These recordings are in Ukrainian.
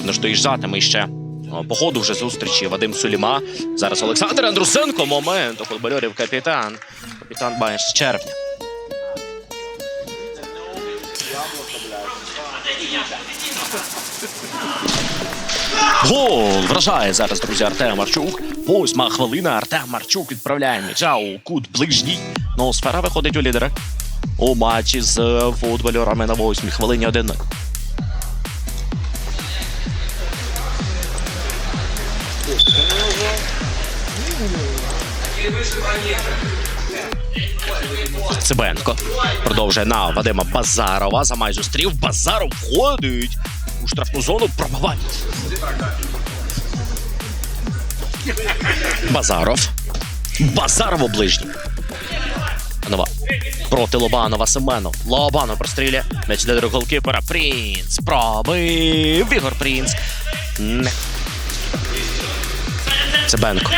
напевно ж доїжджатиме ще. По ходу вже зустрічі Вадим Суліма. Зараз Олександр Андрусенко. Момент у футбольорів капітан. Капітан Байер з червня. Гол вражає зараз, друзі, Артем Марчук. Восьма хвилина. Артем Марчук відправляє м'яча у кут ближній. Ну, сфера виходить у лідера. У матчі з футбольорами на восьмій хвилині 1 Цибенко продовжує на Вадима Базарова. Замай зустрів. Базаров входить у штрафну зону. Пробиває. Базаров. Базаров у ближній. Нова. Проти Лобанова Семенов. Лобанов простріляє. М'яч для голкіпера. Принц. Пробив. Ігор Принц. Не. Цибенко.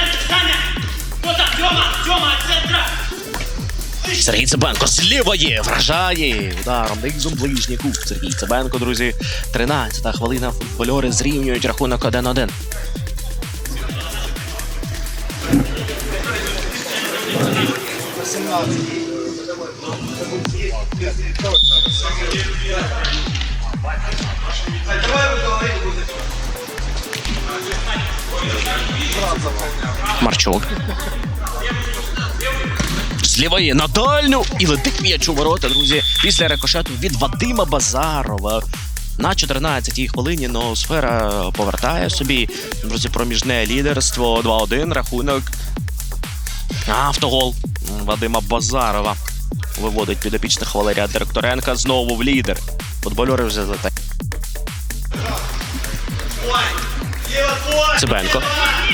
Тёма, от центра! Сергій Цибенко з лівої вражає ударом низом ближній кут. Сергій Цибенко, друзі. 13-та хвилина. Футбольори зрівнюють рахунок 1-1. Марчук. З лівої на дальню і летить м'яч у ворота, друзі. Після рикошету від Вадима Базарова. На 14-й хвилині ноосфера повертає собі друзі проміжне лідерство 2-1 рахунок. Автогол Вадима Базарова виводить підопічних Валерія Директоренка знову в лідер. Футбольори вже Цибенко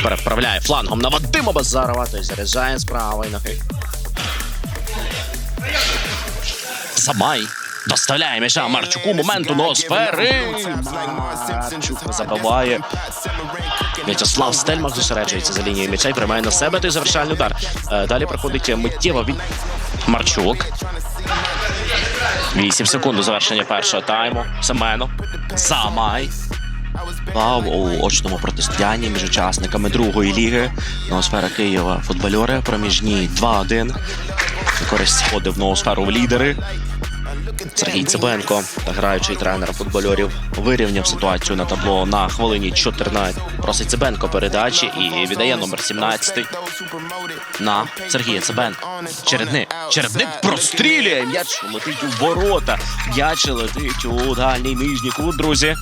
переправляє флангом на Вадима Базарова. Той заряджає з правої ноги. Самай доставляє м'яча Марчуку моменту ноосфери. Марчук забиває. В'ячеслав Стельмах зосереджується за лінією м'яча і приймає на себе той завершальний удар. Е, Далі проходить миттєво від Марчук. 8 секунд до завершення першого тайму. Семено. Замай. У очному протистоянні між учасниками другої ліги Ноосфера Києва футбольори проміжні 2-1. На Користь сходив ноосферу в лідери. Сергій Цибенко та граючий тренер футбольорів вирівняв ситуацію на табло на хвилині 14. Просить Цибенко передачі і віддає номер 17 на Сергія Цибенко. Чередник. Чередник прострілює. М'яч летить у ворота. М'яч летить у дальній нижній кут, друзі.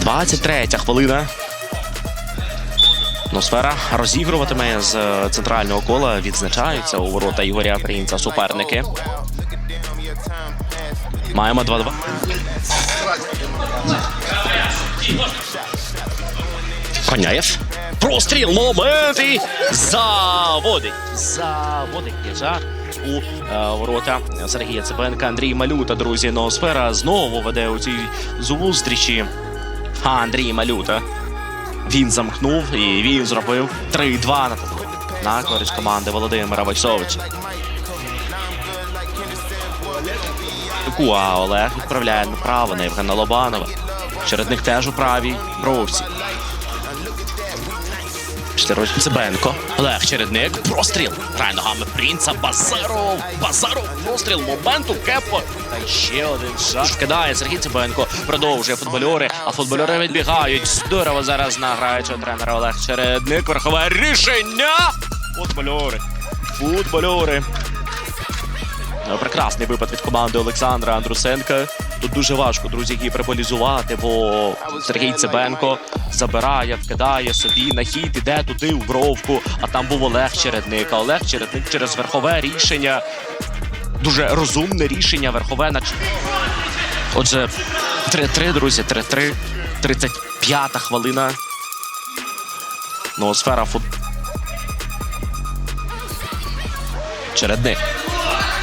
23 хвилина. Носфера розігруватиме з е, центрального кола. Відзначаються у ворота Ігоря Принца суперники. Маємо 2-2. Коняєв. Простріл момент і заводить. Заводить м'яча у е, ворота Сергія Цибенка. Андрій Малюта, друзі. Ноосфера знову веде у цій зустрічі. А Андрій Малюта. Він замкнув і він зробив 3-2 на. На користь команди Володимира Войсовича. Куа Олег відправляє направо на Євгена Лобанова. Чередник теж у правій бровці. Цибенко. Олег Чередник. Простріл. Грає ногами принца. Базаров. Базаров. Простріл. Моменту. Кепо. Та ще один шаг. Кидає Сергій Цибенко. Продовжує футбольори. А футбольори відбігають. Здорово зараз на граючого тренера Олег Чередник. Верхове рішення. Футбольори. Футбольори. Прекрасний випад від команди Олександра Андрусенка. Тут дуже важко, друзі, гіперболізувати, бо Сергій Цибенко забирає, вкидає собі на хід, іде туди у бровку. А там був Олег Чередник. А Олег Чередник через верхове рішення. Дуже розумне рішення верхове на Отже, 3-3, друзі, 3-3. 35-та хвилина. Ноосфера фут. Чередник.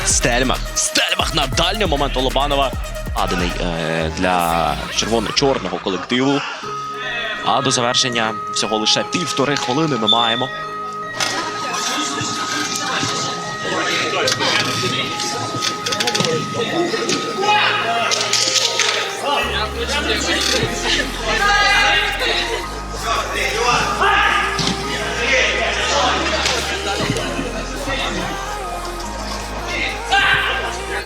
Стельмах. Стельмах на дальньому моменту Лобанова складений е, для червоно-чорного колективу. А до завершення всього лише півтори хвилини ми маємо.